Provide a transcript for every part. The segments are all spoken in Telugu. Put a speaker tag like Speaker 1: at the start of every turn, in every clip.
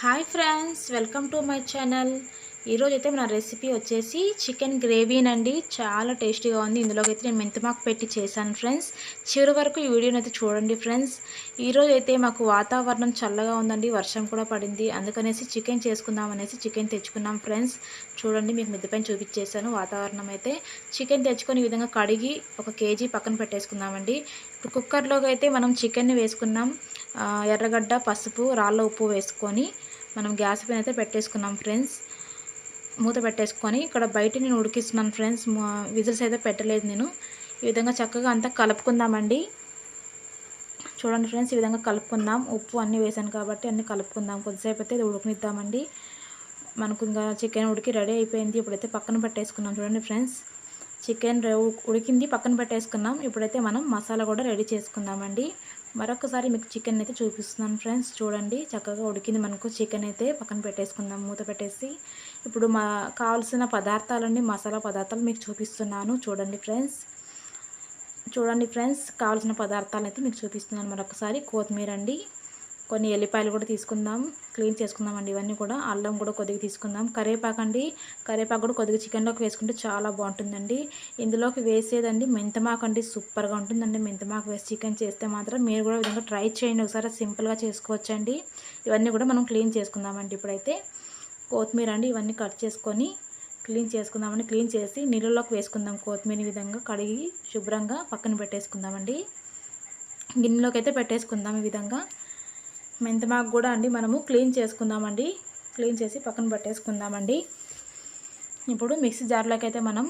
Speaker 1: Hi friends welcome to my channel. ఈరోజు అయితే మన రెసిపీ వచ్చేసి చికెన్ గ్రేవీనండి చాలా టేస్టీగా ఉంది. ఇందులోకి అయితే నేను మెంతిమాకు పెట్టి చేశాను ఫ్రెండ్స్. చివరి వరకు ఈ వీడియోని అయితే చూడండి ఫ్రెండ్స్. ఈరోజు అయితే మాకు వాతావరణం చల్లగా ఉందండి. వర్షం కూడా పడింది. అందుకనేసి చికెన్ చేసుకుందాం అనేసి చికెన్ తెచ్చుకున్నాం ఫ్రెండ్స్. చూడండి మీకు మిద్దపైన చూపించేశాను వాతావరణం అయితే. చికెన్ తెచ్చుకొని ఈ విధంగా కడిగి ఒక కేజీ పక్కన పెట్టేసుకుందామండి. ఇప్పుడు కుక్కర్లోకి అయితే మనం చికెన్ని వేసుకున్నాం. ఎర్రగడ్డ పసుపు రాళ్ళ ఉప్పు వేసుకొని మనం గ్యాస్ పైన అయితే పెట్టేసుకున్నాం ఫ్రెండ్స్. మూత పెట్టేసుకొని ఇక్కడ బయట నేను ఉడికిస్తున్నాను ఫ్రెండ్స్. విజిల్స్ అయితే పెట్టలేదు నేను. ఈ విధంగా చక్కగా అంతా కలుపుకుందామండి. చూడండి ఫ్రెండ్స్ ఈ విధంగా కలుపుకుందాం. ఉప్పు అన్నీ వేసాను కాబట్టి అన్నీ కలుపుకుందాం. కొద్దిసేపు అయితే ఇది ఉడకనిద్దామండి. మనకు ఇంకా చికెన్ ఉడికి రెడీ అయిపోయింది. ఇప్పుడైతే పక్కన పెట్టేసుకున్నాం చూడండి ఫ్రెండ్స్. చికెన్ ఉడికింది పక్కన పెట్టేసుకున్నాం. ఇప్పుడైతే మనం మసాలా కూడా రెడీ చేసుకుందామండి. మరొకసారి మీకు చికెన్ అయితే చూపిస్తున్నాను ఫ్రెండ్స్ చూడండి చక్కగా ఉడికింది మనకు. చికెన్ అయితే పక్కన పెట్టేసుకుందాం మూత పెట్టేసి. ఇప్పుడు మా కావాల్సిన పదార్థాలన్నీ మసాలా పదార్థాలు మీకు చూపిస్తున్నాను. చూడండి ఫ్రెండ్స్ చూడండి ఫ్రెండ్స్ కావాల్సిన పదార్థాలు అయితే మీకు చూపిస్తున్నాను మరొకసారి. కొత్తిమీర అండి కొన్ని ఎల్లిపాయలు కూడా తీసుకుందాం. క్లీన్ చేసుకుందామండి ఇవన్నీ కూడా. అల్లం కూడా కొద్దిగా తీసుకుందాం. కరివేపాకు అండి. కరివేపాకు కూడా కొద్దిగా చికెన్లోకి వేసుకుంటే చాలా బాగుంటుందండి. ఇందులోకి వేసేదండి మెంతమాకు అండి. సూపర్గా ఉంటుందండి. మెంతమాకు వేసి చికెన్ చేస్తే మాత్రం మీరు కూడా విధంగా ట్రై చేయండి. ఒకసారి సింపుల్గా చేసుకోవచ్చండి. ఇవన్నీ కూడా మనం క్లీన్ చేసుకుందామండి ఇప్పుడైతే. కొత్తిమీర అండి ఇవన్నీ కట్ చేసుకొని క్లీన్ చేసుకుందామని క్లీన్ చేసి నీళ్ళలోకి వేసుకుందాం కొత్తిమీర విధంగా కడిగి శుభ్రంగా పక్కన పెట్టేసుకుందామండి. గిన్నెలోకి అయితే పెట్టేసుకుందాం ఈ విధంగా. మెంతమాకు కూడా అండి మనము క్లీన్ చేసుకుందామండి. క్లీన్ చేసి పక్కన పెట్టేసుకుందామండి. ఇప్పుడు మిక్సీ జార్లోకి అయితే మనం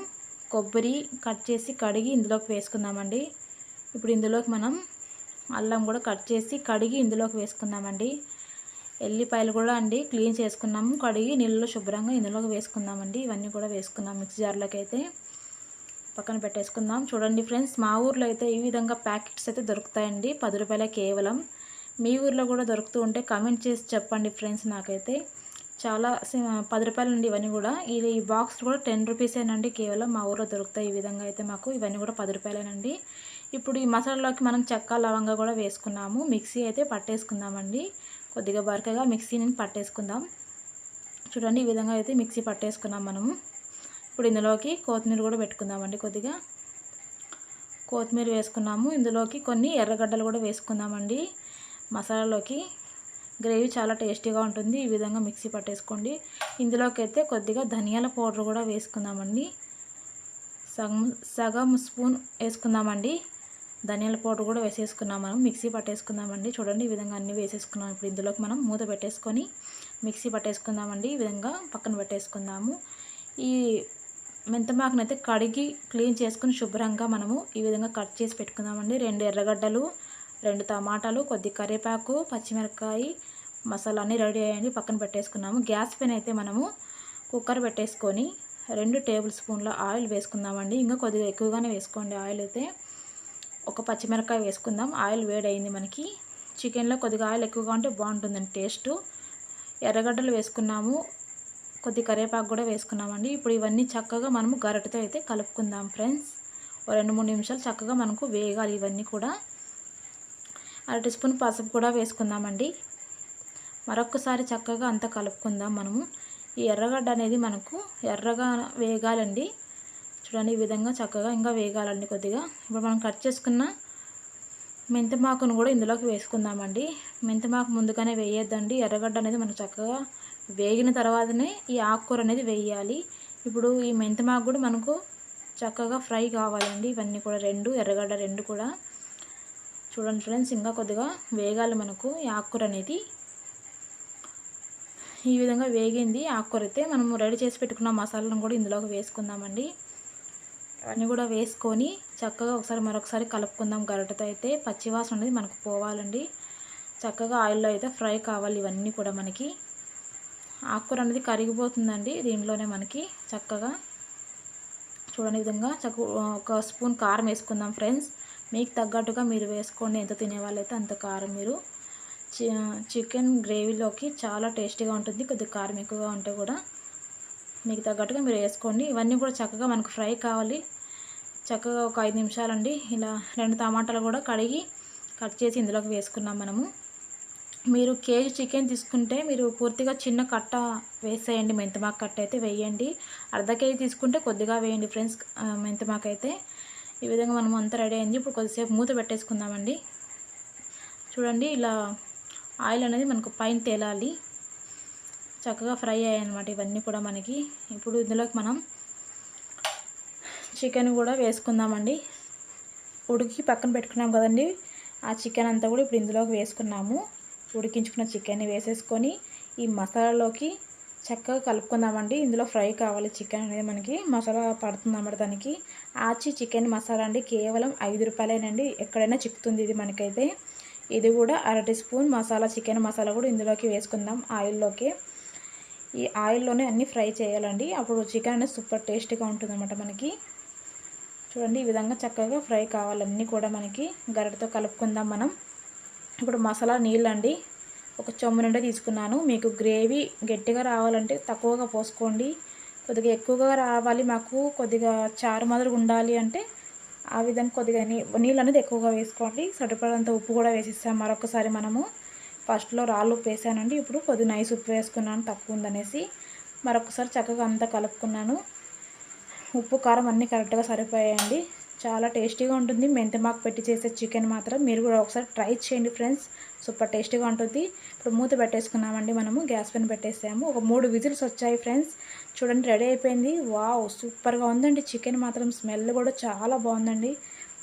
Speaker 1: కొబ్బరి కట్ చేసి కడిగి ఇందులోకి వేసుకుందామండి. ఇప్పుడు ఇందులోకి మనం అల్లం కూడా కట్ చేసి కడిగి ఇందులోకి వేసుకుందామండి. ఎల్లిపాయలు కూడా అండి క్లీన్ చేసుకున్నాము. కడిగి నీళ్ళలో శుభ్రంగా ఇందులోకి వేసుకుందామండి. ఇవన్నీ కూడా వేసుకుందాం మిక్సీ జార్లోకి అయితే పక్కన పెట్టేసుకుందాం. చూడండి ఫ్రెండ్స్ మా ఊర్లో అయితే ఈ విధంగా ప్యాకెట్స్ అయితే దొరుకుతాయండి. పది రూపాయల కేవలం. మీ ఊర్లో కూడా దొరుకుతూ ఉంటే కామెంట్ చేసి చెప్పండి ఫ్రెండ్స్ నాకైతే. చాలా పది రూపాయలు అండి ఇవన్నీ కూడా. ఇది ఈ బాక్స్ కూడా టెన్ రూపీసేనండి కేవలం మా ఊర్లో దొరుకుతాయి ఈ విధంగా అయితే మాకు. ఇవన్నీ కూడా పది రూపాయలేనండి. ఇప్పుడు ఈ మసాలాలోకి మనం చెక్క లవంగా కూడా వేసుకున్నాము. మిక్సీ అయితే పట్టేసుకుందామండి. కొద్దిగా బరకగా మిక్సీని పట్టేసుకుందాం. చూడండి ఈ విధంగా అయితే మిక్సీ పట్టేసుకున్నాం మనము. ఇప్పుడు ఇందులోకి కొత్తిమీర కూడా పెట్టుకుందామండి కొద్దిగా. కొత్తిమీర వేసుకున్నాము. ఇందులోకి కొన్ని ఎర్రగడ్డలు కూడా వేసుకుందామండి. మసాలాలోకి గ్రేవీ చాలా టేస్టీగా ఉంటుంది. ఈ విధంగా మిక్సీ పట్టేసుకోండి. ఇందులోకి అయితే కొద్దిగా ధనియాల పౌడర్ కూడా వేసుకుందామండి. సగం సగం స్పూన్ వేసుకుందామండి. ధనియాల పౌడర్ కూడా వేసేసుకున్నాం మనం. మిక్సీ పట్టేసుకుందామండి. చూడండి ఈ విధంగా అన్నీ వేసేసుకున్నాం. ఇప్పుడు ఇందులోకి మనం మూత పెట్టేసుకొని మిక్సీ పట్టేసుకుందామండి. ఈ విధంగా పక్కన పెట్టేసుకుందాము. ఈ మెంతమాకునైతే కడిగి క్లీన్ చేసుకుని శుభ్రంగా మనము ఈ విధంగా కట్ చేసి పెట్టుకుందామండి. రెండు ఎర్రగడ్డలు రెండు టమాటాలు కొద్ది కరివేపాకు పచ్చిమిరపకాయ మసాలా అన్నీ రెడీ అయ్యండి పక్కన పెట్టేసుకున్నాము. గ్యాస్ పైన అయితే మనము కుక్కర్ పెట్టేసుకొని రెండు టేబుల్ స్పూన్ల ఆయిల్ వేసుకుందామండి. ఇంకా కొద్దిగా ఎక్కువగానే వేసుకోండి. ఆయిల్ అయితే ఒక పచ్చిమిరపకాయ వేసుకుందాం. ఆయిల్ వేడైంది మనకి. చికెన్లో కొద్దిగా ఆయిల్ ఎక్కువగా ఉంటే బాగుంటుందండి టేస్ట్. ఎర్రగడ్డలు వేసుకున్నాము. కొద్ది కరివేపాకు కూడా వేసుకున్నామండి. ఇప్పుడు ఇవన్నీ చక్కగా మనము గరిటతో అయితే కలుపుకుందాం ఫ్రెండ్స్. ఓ రెండు మూడు నిమిషాలు చక్కగా మనకు వేగాలి ఇవన్నీ కూడా. అర టీ స్పూన్ పసుపు కూడా వేసుకుందామండి. మరొకసారి చక్కగా అంతా కలుపుకుందాం మనము. ఈ ఎర్రగడ్డ అనేది మనకు ఎర్రగా వేగాలండి. చూడండి ఈ విధంగా చక్కగా ఇంకా వేగాలండి కొద్దిగా. ఇప్పుడు మనం కట్ చేసుకున్న మెంతిమాకును కూడా ఇందులోకి వేసుకుందామండి. మెంతిమాకు ముందుగానే వేయొద్దండి. ఎర్రగడ్డ అనేది మనకు చక్కగా వేగిన తర్వాతనే ఈ ఆకుకూర అనేది వేయాలి. ఇప్పుడు ఈ మెంతిమాకు కూడా మనకు చక్కగా ఫ్రై కావాలండి. ఇవన్నీ కూడా రెండు ఎర్రగడ్డ రెండు కూడా. చూడండి ఫ్రెండ్స్ ఇంకా కొద్దిగా వేగాలి మనకు ఈ ఆకుకూర అనేది. ఈ విధంగా వేగింది ఆకుకూర అయితే. మనము రెడీ చేసి పెట్టుకున్న మసాలాను కూడా ఇందులోకి వేసుకుందామండి. అవన్నీ కూడా వేసుకొని చక్కగా ఒకసారి మరొకసారి కలుపుకుందాం. గరటతో అయితే పచ్చివాసన అనేది మనకు పోవాలండి. చక్కగా ఆయిల్లో అయితే ఫ్రై కావాలి ఇవన్నీ కూడా మనకి. ఆకుకూర అనేది కరిగిపోతుందండి దీంట్లోనే మనకి చక్కగా. చూడండి విధంగా చక్క ఒక స్పూన్ కారం వేసుకుందాం ఫ్రెండ్స్. మీకు తగ్గట్టుగా మీరు వేసుకోండి. ఎంత తినేవాళ్ళైతే అంత కారం. మీరు చి- చికెన్ గ్రేవీలోకి చాలా టేస్టీగా ఉంటుంది. కొద్దిగా కారం ఎక్కువగా ఉంటే కూడా మీకు తగ్గట్టుగా మీరు వేసుకోండి. ఇవన్నీ కూడా చక్కగా మనకు ఫ్రై కావాలి. చక్కగా ఒక ఐదు నిమిషాలండి. ఇలా రెండు టమాటాలు కూడా కడిగి కట్ చేసి ఇందులోకి వేసుకున్నాం మనము. మీరు కేజీ చికెన్ తీసుకుంటే మీరు పూర్తిగా చిన్న కట్ట వేసేయండి. మెంతమాకు కట్ట అయితే వేయండి. అర్ధ కేజీ తీసుకుంటే కొద్దిగా వేయండి ఫ్రెండ్స్. మెంతిమాకు అయితే ఈ విధంగా మనం అంతా రెడీ అయింది. ఇప్పుడు కొద్దిసేపు మూత పెట్టేసుకుందామండి. చూడండి ఇలా ఆయిల్ అనేది మనకు పైన తేలాలి. చక్కగా ఫ్రై అయ్యాయి అనమాట ఇవన్నీ కూడా మనకి. ఇప్పుడు ఇందులోకి మనం చికెన్ కూడా వేసుకుందామండి. ఉడికి పక్కన పెట్టుకున్నాం కదండి. ఆ చికెన్ అంతా కూడా ఇప్పుడు ఇందులోకి వేసుకున్నాము. ఉడికించుకున్న చికెన్ని వేసేసుకొని ఈ మసాలాలోకి చక్కగా కలుపుకుందామండి. ఇందులో ఫ్రై కావాలి. చికెన్ అనేది మనకి మసాలా పడుతుందన్నమాట దానికి. ఆచి చికెన్ మసాలా అండి. కేవలం ఐదు రూపాయలేనండి. ఎక్కడైనా చిక్కుతుంది ఇది మనకైతే. ఇది కూడా అర teaspoon masala chicken masala కూడా ఇందులోకి వేసుకుందాం ఆయిల్లోకి. ఈ ఆయిల్లోనే అన్నీ ఫ్రై చేయాలండి. అప్పుడు చికెన్ అనేది సూపర్ టేస్టీగా ఉంటుందన్నమాట మనకి. చూడండి ఈ విధంగా చక్కగా ఫ్రై కావాలన్నీ కూడా మనకి గరిటతో కలుపుకుందాం మనం. ఇప్పుడు మసాలా నీళ్ళండి. ఒక చెమ్ము నిండా తీసుకున్నాను. మీకు గ్రేవీ గట్టిగా రావాలంటే తక్కువగా పోసుకోండి. కొద్దిగా ఎక్కువగా రావాలి. మాకు కొద్దిగా చారు మాదిరిగా ఉండాలి అంటే ఆ విధంగా కొద్దిగా నీ నీళ్ళు అనేది ఎక్కువగా వేసుకోండి. సరిపడంత ఉప్పు కూడా వేసిస్తాం. మరొకసారి మనము ఫస్ట్లో రాళ్ళు ఉప్పు వేసానండి. ఇప్పుడు కొద్దిగా నైస్ ఉప్పు వేసుకున్నాను. తక్కువ ఉందనేసి మరొకసారి చక్కగా అంతా కలుపుకున్నాను. ఉప్పు కారం అన్నీ కరెక్ట్గా సరిపోయాయండి. చాలా టేస్టీగా ఉంటుంది. మెంతిమాకు పెట్టి చేసే చికెన్ మాత్రం మీరు కూడా ఒకసారి ట్రై చేయండి ఫ్రెండ్స్. సూపర్ టేస్టీగా ఉంటుంది. ఇప్పుడు మూత పెట్టేసుకున్నామండి మనము. గ్యాస్ పైన పెట్టేసాము. ఒక మూడు విజిల్స్ వచ్చాయి ఫ్రెండ్స్. చూడండి రెడీ అయిపోయింది. వావ్ సూపర్గా ఉందండి. చికెన్ మాత్రం స్మెల్ కూడా చాలా బాగుందండి.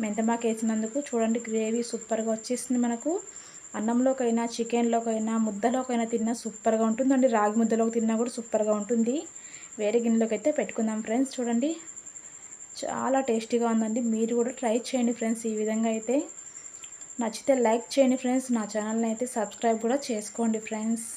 Speaker 1: మెంతమాకు వేసినందుకు చూడండి గ్రేవీ సూపర్గా వచ్చేసింది మనకు. అన్నంలోకైనా చికెన్లోకైనా ముద్దలోకైనా తిన్నా సూపర్గా ఉంటుందండి. రాగి ముద్దలోకి తిన్నా కూడా సూపర్గా ఉంటుంది. వేరే గిన్నెలోకి అయితే పెట్టుకుందాం ఫ్రెండ్స్. చూడండి. చాలా టేస్టీగా ఉందండి. మీరు కూడా ట్రై చేయండి ఫ్రెండ్స్. ఈ విధంగా అయితే నచ్చితే లైక్ చేయండి ఫ్రెండ్స్. నా ఛానల్ని అయితే సబ్స్క్రైబ్ కూడా చేసుకోండి ఫ్రెండ్స్.